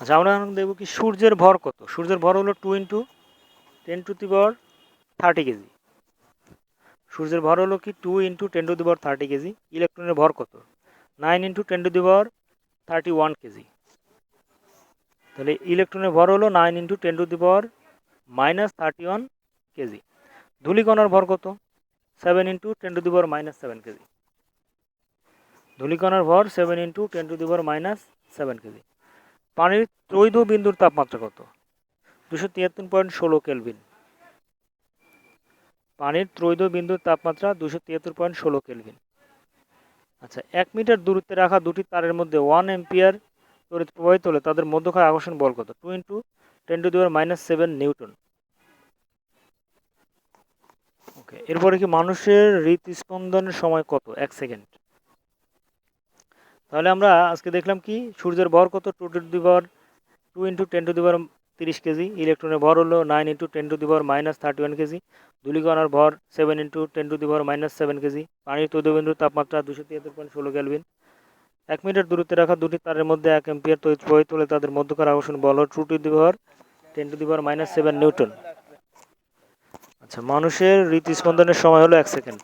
আচ্ছা আমরা এখন দেখব কি সূর্যের ভর কত? সূর্যের ভর হলো two into ten to the power thirty kg সূর্যের ভর হলো কি two into ten to the power thirty kg ইলেকট্রনের ভর কত? Nine into ten to the power thirty one kg তাহলে ইলেকট্রনের ভর হলো nine into ten to the power minus thirty one kg ধূলিকণার ভর কত? Seven into ten to the power minus seven kg ধূলিকণার ভর seven into ten to the power minus seven kg পানির ত্রৈধ বিন্দুর তাপমাত্রা কত? দুশো তিয়াত্তর পয়েন্ট ষোলো কেলভিন। পানির ত্রৈধ বিন্দুর তাপমাত্রা দুশো তিয়াত্তর পয়েন্ট ষোলো কেলভিন। আচ্ছা এক মিটার দূরত্বে রাখা দুটি তারের মধ্যে ওয়ান এম্পিয়ার তড়িৎ প্রবাহিত হলে তাদের মধ্যকার আকর্ষণ বল কত? Two into ten to the power minus seven newton okay এরপরে কি মানুষের হৃদস্পন্দনের সময় কত? এক সেকেন্ড। তাহলে আমরা আজকে দেখলাম কি, সূর্যের ভর কত? Two two the power two into ten to the power তিরিশ কেজি। ইলেকট্রনের ভর হলো nine into ten to the power minus thirty one kg. ধূলিকণার ভর seven into ten to the power minus seven kg. পানির তৈদবিন্দুর তাপমাত্রা দুশো তিয়াত্তর পয়েন্ট ষোলো ক্যালভিন এক মিটার দূরত্বে রাখা দুটি তারের মধ্যে এক এম্পিয়ার তৈরি প্রবাহিত হলে তাদের মধ্যকার আকর্ষণ বল two two the power ten to the power minus seven newton. আচ্ছা মানুষের হৃদস্পন্দনের সময় হলো এক সেকেন্ড।